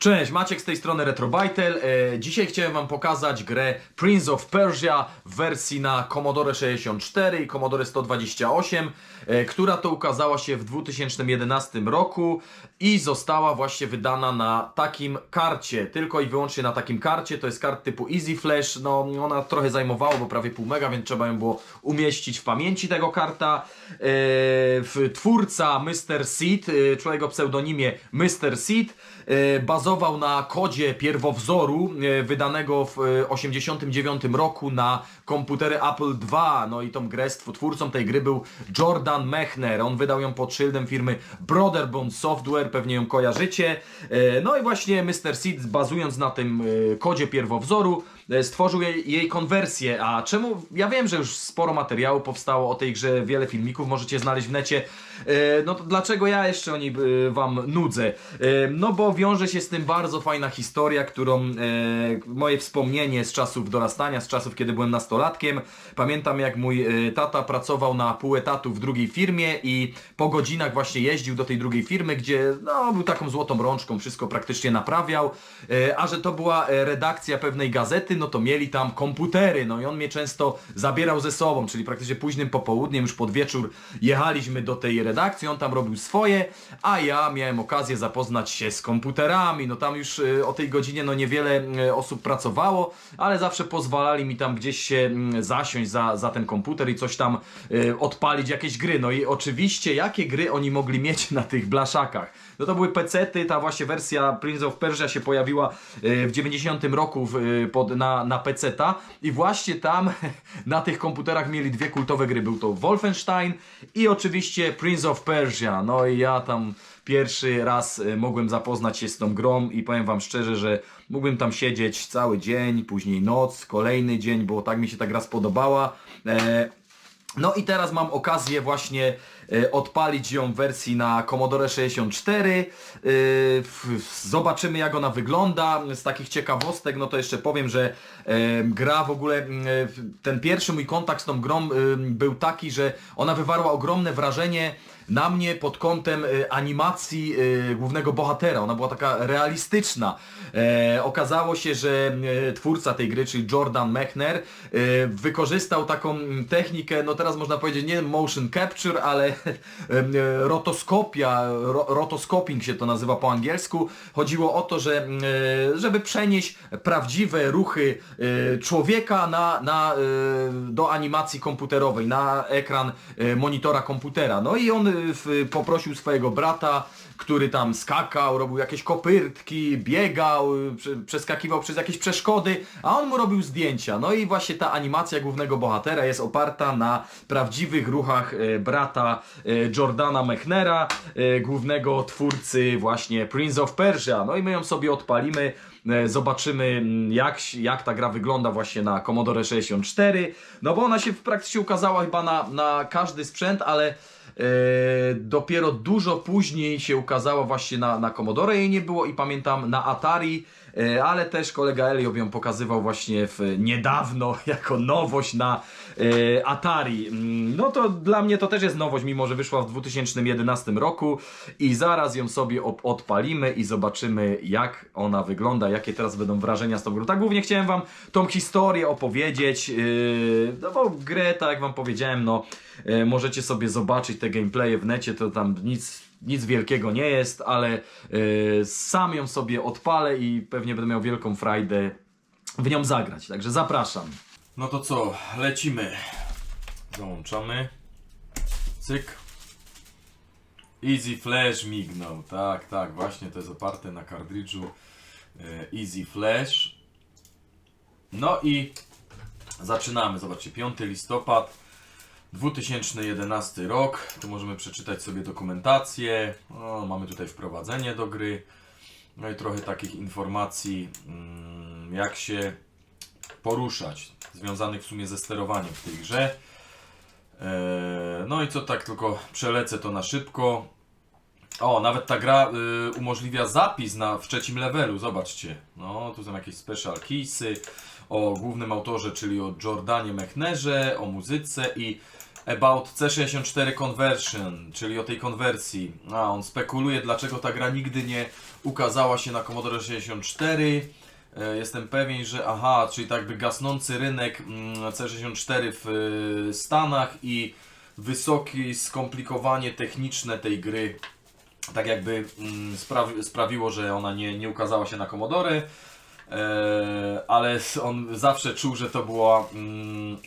Cześć, Maciek z tej strony Retrobajtel. E, dzisiaj chciałem Wam pokazać grę Prince of Persia w wersji na Commodore 64 i Commodore 128, e, która to ukazała się w 2011 roku i została właśnie wydana na takim karcie, tylko i wyłącznie na takim karcie. To jest kart typu Easy Flash. No, ona trochę zajmowała, bo prawie pół mega, więc trzeba ją było umieścić w pamięci tego karta. E, twórca Mr. Seed, człowiek o pseudonimie Mr. Seed, e, bazował na kodzie pierwowzoru e, wydanego w e, 89 roku na komputery Apple II. No i tą grę, twórcą tej gry był Jordan Mechner. On wydał ją pod szyldem firmy Brotherbond Software, pewnie ją kojarzycie. E, No i właśnie Mr. Seed bazując na tym e, kodzie pierwowzoru e, stworzył jej, jej konwersję. A czemu? Ja wiem, że już sporo materiału powstało o tej grze, wiele filmików możecie znaleźć w necie. E, No to dlaczego ja jeszcze o niej e, wam nudzę? E, No bo wiąże się z tym bardzo fajna historia, którą e, moje wspomnienie z czasów dorastania, z czasów kiedy byłem nastolatkiem. Pamiętam jak mój e, tata pracował na pół etatu w drugiej firmie i po godzinach właśnie jeździł do tej drugiej firmy, gdzie no, był taką złotą rączką, wszystko praktycznie naprawiał. E, A że to była e, redakcja pewnej gazety, no to mieli tam komputery, no i on mnie często zabierał ze sobą, czyli praktycznie późnym popołudniem, już pod wieczór jechaliśmy do tej redakcji, on tam robił swoje, a ja miałem okazję zapoznać się z komputerami, no tam już e, o tej godzinie no niewiele e, osób pracowało, ale zawsze pozwalali mi tam gdzieś się mm, zasiąść za, za ten komputer i coś tam e, odpalić, jakieś gry, no i oczywiście jakie gry oni mogli mieć na tych blaszakach? No to były pecety, ta właśnie wersja Prince of Persia się pojawiła w 90 roku pod, na, na peceta i właśnie tam na tych komputerach mieli dwie kultowe gry. Był to Wolfenstein i oczywiście Prince of Persia. No i ja tam pierwszy raz e, mogłem zapoznać się z tą grą i powiem wam szczerze, że mógłbym tam siedzieć cały dzień, później noc, kolejny dzień, bo tak mi się ta gra spodobała. E, no i teraz mam okazję właśnie odpalić ją w wersji na Commodore 64. E, Zobaczymy jak ona wygląda. Z takich ciekawostek, no to jeszcze powiem, że e, gra w ogóle, e, ten pierwszy mój kontakt z tą grą e, był taki, że ona wywarła ogromne wrażenie na mnie pod kątem e, animacji e, głównego bohatera. Ona była taka realistyczna. E, okazało się, że e, twórca tej gry, czyli Jordan Mechner, e, wykorzystał taką technikę, no teraz można powiedzieć nie motion capture, ale e, rotoskopia, ro, rotoscoping się to nazywa po angielsku. Chodziło o to, że mm, e, żeby przenieść prawdziwe ruchy e, człowieka na, na, e, do animacji komputerowej, na ekran e, monitora komputera. No i on e, poprosił swojego brata, który tam skakał, robił jakieś kopyrtki, biegał, prze- przeskakiwał przez jakieś przeszkody, a on mu robił zdjęcia. No i właśnie ta animacja głównego bohatera jest oparta na prawdziwych ruchach e, brata e, Jordana Mechnera, e, głównego twórcy właśnie Prince of Persia. No i my ją sobie odpalimy. Zobaczymy mm, jak, jak ta gra wygląda właśnie na Commodore 64. No bo ona się praktycznie ukazała chyba na, na każdy sprzęt, ale dopiero dużo później się ukazała właśnie na, na Commodore, jej nie było i pamiętam na Atari, e, ale też kolega Eliob ją pokazywał właśnie w, niedawno jako nowość na e, Atari. Mm, No to dla mnie to też jest nowość, mimo że wyszła w 2011 roku i zaraz ją sobie odpalimy i zobaczymy jak ona wygląda, jakie teraz będą wrażenia z tą grą. Tak głównie chciałem wam tą historię opowiedzieć, yy, no bo grę, tak jak wam powiedziałem, no e, możecie sobie zobaczyć te gameplaye w necie, to tam nic, nic wielkiego nie jest, ale e, sam ją sobie odpalę i pewnie będę miał wielką frajdę w nią zagrać, także zapraszam. No to co, lecimy. Załączamy. Cyk. Easy Flash mignął, tak, tak, właśnie to jest oparte na kartridżu e, Easy Flash. No i zaczynamy, zobaczcie, 5 listopad 2011 rok, tu możemy przeczytać sobie dokumentację, o, mamy tutaj wprowadzenie do gry, no i trochę takich informacji, mm, jak się poruszać, związanych w sumie ze sterowaniem w tej grze. Eee, No i co tak tylko przelecę to na szybko. O, nawet ta gra y, umożliwia zapis na, w trzecim levelu, zobaczcie. No, tu są jakieś special keysy o głównym autorze, czyli o Jordanie Mechnerze, o muzyce i about C64 conversion, czyli o tej konwersji. A, on spekuluje, dlaczego ta gra nigdy nie ukazała się na Commodore 64. E, Jestem pewien, że aha, czyli tak jakby gasnący rynek mm, C64 w y, Stanach i wysokie skomplikowanie techniczne tej gry tak jakby mm, sprawi, sprawiło, że ona nie, nie ukazała się na Commodore, e, ale on zawsze czuł, że to była mm,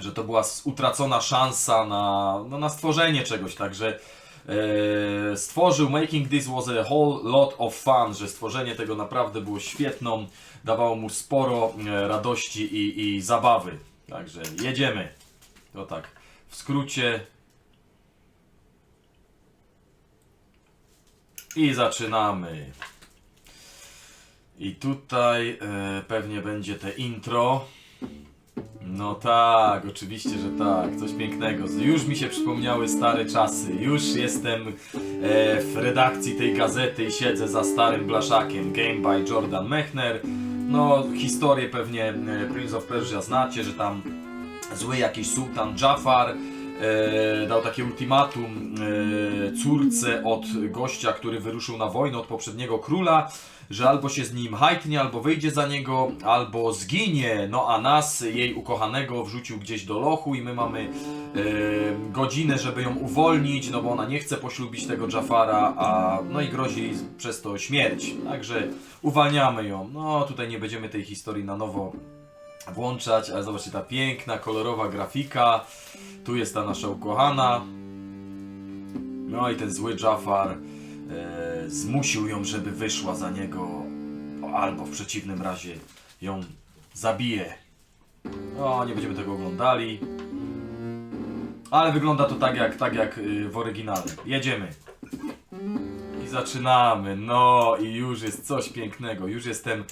że to była utracona szansa na, no, na stworzenie czegoś, także e, stworzył Making This was a whole lot of fun, że stworzenie tego naprawdę było świetną, dawało mu sporo e, radości i, i zabawy. Także jedziemy. To tak, w skrócie. I zaczynamy. I tutaj e, pewnie będzie te intro. No tak, oczywiście, że tak. Coś pięknego. Już mi się przypomniały stare czasy. Już jestem e, w redakcji tej gazety i siedzę za starym blaszakiem. Game by Jordan Mechner. No, historię pewnie e, Prince of Persia znacie, że tam zły jakiś sułtan Jafar e, dał takie ultimatum e, córce od gościa, który wyruszył na wojnę od poprzedniego króla, że albo się z nim hajtnie, albo wyjdzie za niego, albo zginie. No a nas, jej ukochanego, wrzucił gdzieś do lochu i my mamy e, godzinę, żeby ją uwolnić, no bo ona nie chce poślubić tego Jafara, a no i grozi przez to śmierć. Także uwalniamy ją. No tutaj nie będziemy tej historii na nowo włączać, ale zobaczcie, ta piękna, kolorowa grafika. Tu jest ta nasza ukochana. No i ten zły Jafar e, zmusił ją, żeby wyszła za niego, albo w przeciwnym razie ją zabije. No, nie będziemy tego oglądali. Ale wygląda to tak jak, tak jak y, w oryginale. Jedziemy. I zaczynamy. No i już jest coś pięknego. Już jestem.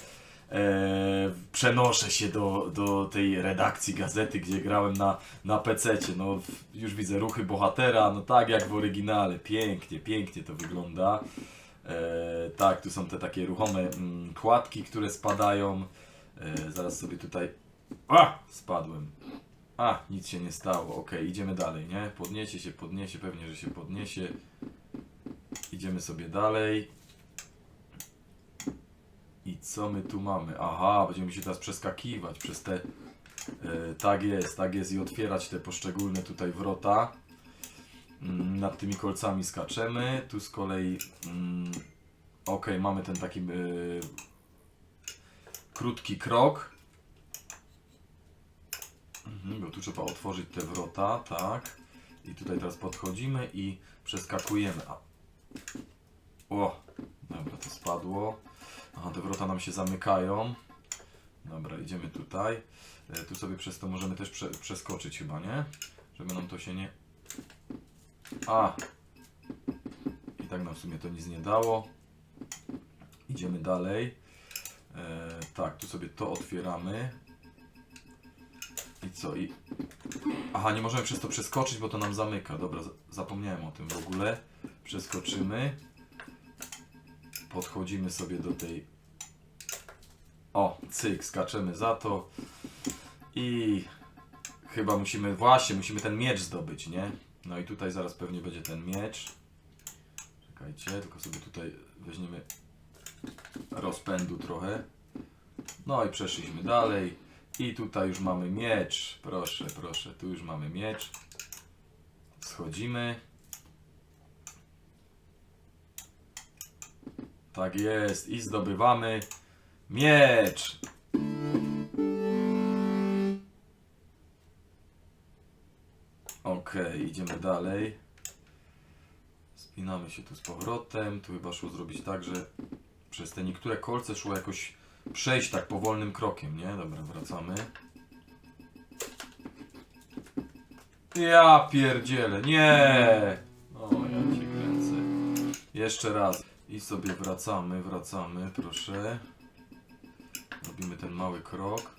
E, przenoszę się do, do tej redakcji gazety, gdzie grałem na, na PC-cie. No, już widzę ruchy bohatera, no tak jak w oryginale. Pięknie, pięknie to wygląda. E, tak, tu są te takie ruchome mm, płatki, które spadają. E, zaraz sobie tutaj. A! Spadłem. A, nic się nie stało. Ok, idziemy dalej, nie? Podniesie się, podniesie, pewnie, że się podniesie. Idziemy sobie dalej. I co my tu mamy? Aha, będziemy się teraz przeskakiwać przez te. E, tak jest, tak jest, i otwierać te poszczególne tutaj wrota. Mm, nad tymi kolcami skaczemy. Tu z kolei. Mm, ok, mamy ten taki. E, krótki krok. Mhm, bo tu trzeba otworzyć te wrota, tak. I tutaj teraz podchodzimy i przeskakujemy. O, dobra, to spadło. Aha, te wrota nam się zamykają. Dobra, idziemy tutaj. E, tu sobie przez to możemy też prze, przeskoczyć chyba, nie? Żeby nam to się nie... A! I tak nam w sumie to nic nie dało. Idziemy dalej. E, tak, tu sobie to otwieramy. I co? I... Aha, nie możemy przez to przeskoczyć, bo to nam zamyka. Dobra, za- zapomniałem o tym w ogóle. Przeskoczymy. Podchodzimy sobie do tej. O, cyk, skaczemy za to. I chyba musimy, właśnie, musimy ten miecz zdobyć, nie? No i tutaj zaraz pewnie będzie ten miecz. Czekajcie, tylko sobie tutaj weźmiemy rozpędu trochę. No i przeszliśmy dalej. I tutaj już mamy miecz. Proszę, proszę, tu już mamy miecz. Schodzimy. Tak jest. I zdobywamy miecz. Okej, idziemy dalej. Spinamy się tu z powrotem. Tu chyba szło zrobić tak, że przez te niektóre kolce szło jakoś przejść tak powolnym krokiem, nie? Dobra, wracamy. Ja pierdzielę, nie! O, ja cię kręcę. Jeszcze raz. I sobie wracamy, wracamy, proszę. Robimy ten mały krok.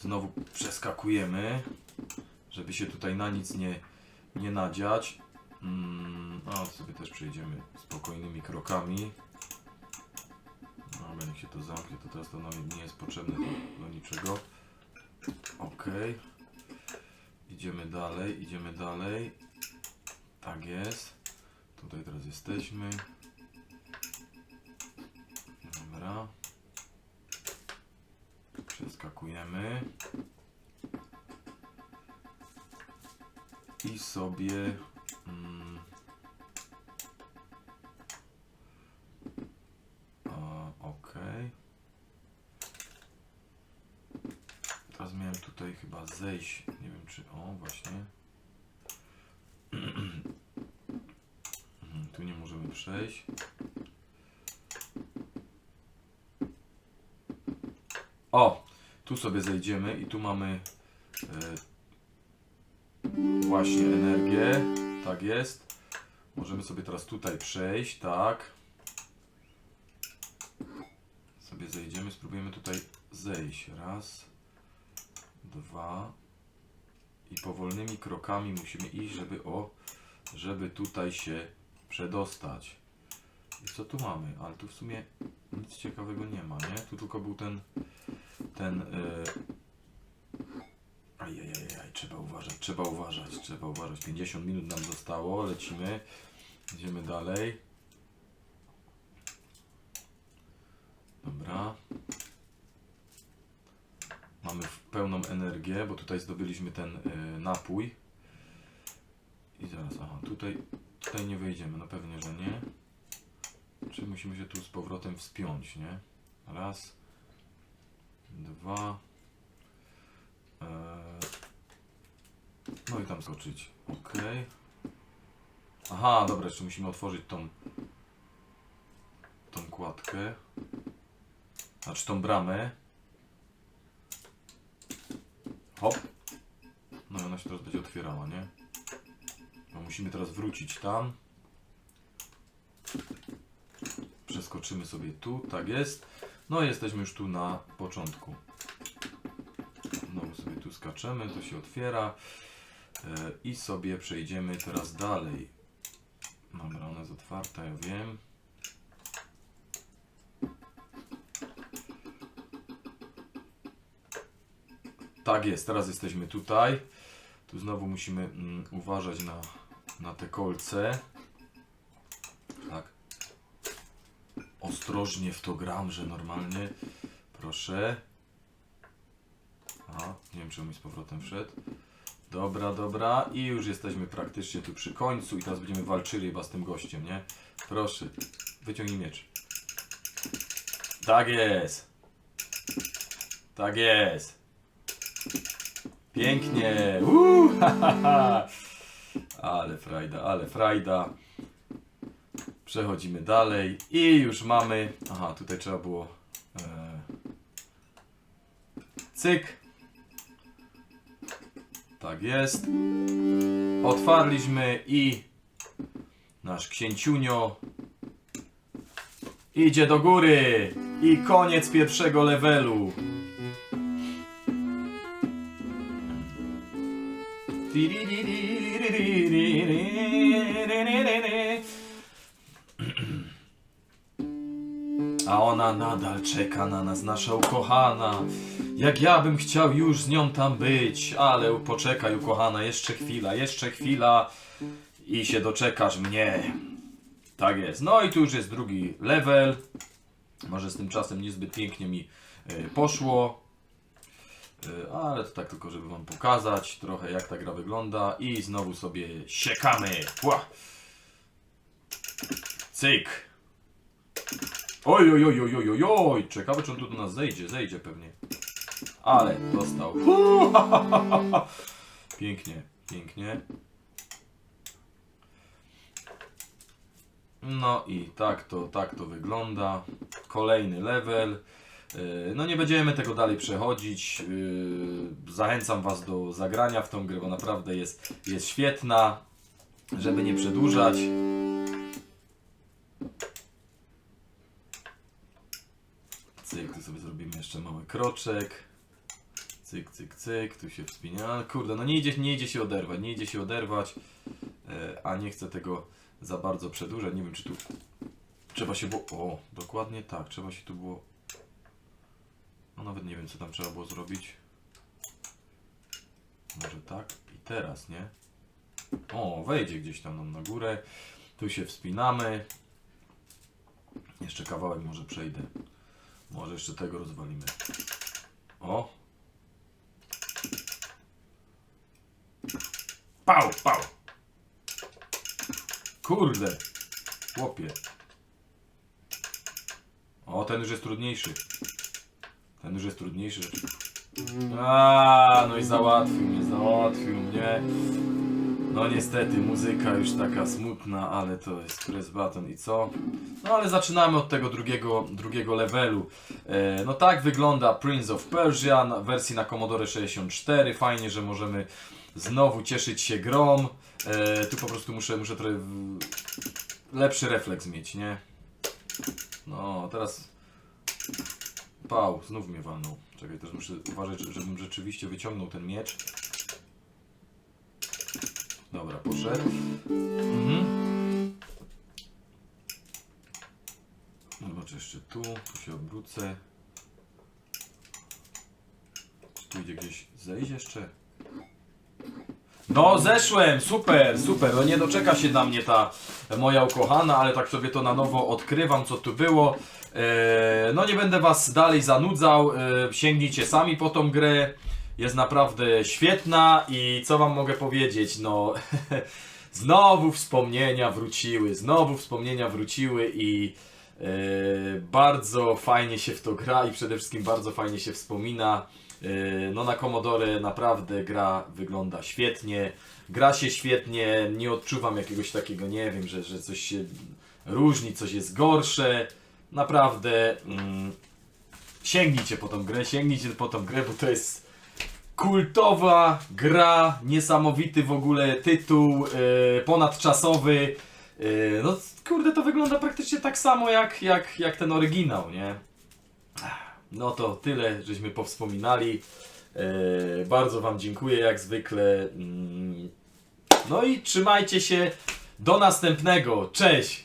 Znowu przeskakujemy, żeby się tutaj na nic nie, nie nadziać. Mm, a sobie też przejdziemy spokojnymi krokami. No, jak się to zamknie, to teraz to nam nie jest potrzebne do, do niczego. Ok. Idziemy dalej, idziemy dalej. Tak jest. Tutaj teraz jesteśmy. Przeskakujemy. I sobie. Mm, Okej. Teraz miałem tutaj chyba zejść. Nie wiem czy. O, właśnie. Mhm, tu nie możemy przejść. O! Tu sobie zejdziemy i tu mamy e, właśnie energię. Tak jest. Możemy sobie teraz tutaj przejść, tak. Sobie zejdziemy, spróbujemy tutaj zejść. Raz, dwa. I powolnymi krokami musimy iść, żeby o, żeby tutaj się przedostać. I co tu mamy? Ale tu w sumie nic ciekawego nie ma, nie? Tu tylko był ten, ten, yy... Ajajajaj, trzeba uważać, trzeba uważać, trzeba uważać. 50 minut nam zostało, lecimy. Idziemy dalej. Dobra. Mamy pełną energię, bo tutaj zdobyliśmy ten y, napój. I zaraz, aha, tutaj, tutaj nie wejdziemy, no pewnie, że nie. Czy musimy się tu z powrotem wspiąć, nie? Raz, dwa. Eee, no i tam skoczyć. Ok. Aha, dobra, jeszcze musimy otworzyć tą tą kładkę. Znaczy tą bramę. Hop. No i ona się teraz będzie otwierała, nie? No musimy teraz wrócić tam. Przeskoczymy sobie tu, tak jest. No jesteśmy już tu na początku. Znowu sobie tu skaczemy, to się otwiera. E, I sobie przejdziemy teraz dalej. Dobra, ona jest otwarta, ja wiem. Tak jest, teraz jesteśmy tutaj. Tu znowu musimy mm, uważać na, na te kolce. Tak. Ostrożnie w to gram, że normalnie. Proszę. A, nie wiem, czy on mi z powrotem wszedł. Dobra, dobra. I już jesteśmy praktycznie tu przy końcu. I teraz będziemy walczyli chyba z tym gościem, nie? Proszę, wyciągnij miecz. Tak jest. Tak jest. Pięknie. Uuu, ha, ha, ha. Ale frajda, ale frajda. Przechodzimy dalej i już mamy. Aha, tutaj trzeba było. E, cyk. Tak jest. Otwarliśmy i nasz księciunio idzie do góry. I koniec pierwszego levelu. A ona nadal czeka na nas, nasza ukochana. Jak ja bym chciał już z nią tam być, ale poczekaj, ukochana, jeszcze chwila, jeszcze chwila i się doczekasz mnie. Tak jest. No i tu już jest drugi level. Może z tym czasem niezbyt pięknie mi y, poszło. Y, Ale to tak tylko, żeby wam pokazać trochę jak ta gra wygląda i znowu sobie siekamy. Ła. Cyk. Oj, oj, oj, oj, oj, oj. Ciekawe, czy on tu do nas zejdzie. Zejdzie pewnie. Ale dostał. Hu, ha, ha, ha. Pięknie, pięknie. No i tak to, tak to wygląda. Kolejny level. Yy, No nie będziemy tego dalej przechodzić. Yy, Zachęcam Was do zagrania w tą grę, bo naprawdę jest, jest świetna. Żeby nie przedłużać. Cyk, tu sobie zrobimy jeszcze mały kroczek. Cyk, cyk, cyk, tu się wspina. Kurde, no nie idzie, nie idzie się oderwać, nie idzie się oderwać, e, a nie chcę tego za bardzo przedłużać. Nie wiem, czy tu trzeba się było. O, dokładnie tak, trzeba się tu było. No nawet nie wiem, co tam trzeba było zrobić. Może tak i teraz, nie? O, wejdzie gdzieś tam nam na górę. Tu się wspinamy. Jeszcze kawałek może przejdę. Może jeszcze tego rozwalimy. O! Pał, pał! Kurde! Chłopie. O, ten już jest trudniejszy. Ten już jest trudniejszy. A, no i załatwił mnie, załatwił mnie. No niestety, muzyka już taka smutna, ale to jest press button i co? No ale zaczynamy od tego drugiego, drugiego levelu. E, no tak wygląda Prince of Persia na wersji na Commodore 64. Fajnie, że możemy znowu cieszyć się grą. E, tu po prostu muszę, muszę trochę w... lepszy refleks mieć, nie? No, teraz... Pał, znów mnie walnął. Czekaj, też muszę uważać, żebym rzeczywiście wyciągnął ten miecz. Dobra, poszedł. Mhm. Zobacz jeszcze tu, tu się obrócę. Czy tu idzie gdzieś zejść jeszcze? No, zeszłem! Super, super. No nie doczeka się na mnie ta moja ukochana, ale tak sobie to na nowo odkrywam, co tu było. Eee, no nie będę was dalej zanudzał. Eee, sięgnijcie sami po tą grę. Jest naprawdę świetna i co wam mogę powiedzieć? No, znowu wspomnienia wróciły, znowu wspomnienia wróciły i e, bardzo fajnie się w to gra i przede wszystkim bardzo fajnie się wspomina. E, no na Commodore naprawdę gra wygląda świetnie, gra się świetnie, nie odczuwam jakiegoś takiego, nie wiem, że, że coś się różni, coś jest gorsze. Naprawdę mm, sięgnijcie po tą grę, sięgnijcie po tą grę, bo to jest kultowa gra, niesamowity w ogóle tytuł, e, ponadczasowy. E, no kurde, to wygląda praktycznie tak samo jak, jak, jak ten oryginał, nie? No to tyle, żeśmy powspominali. E, bardzo Wam dziękuję jak zwykle. Mm. No i trzymajcie się. Do następnego. Cześć!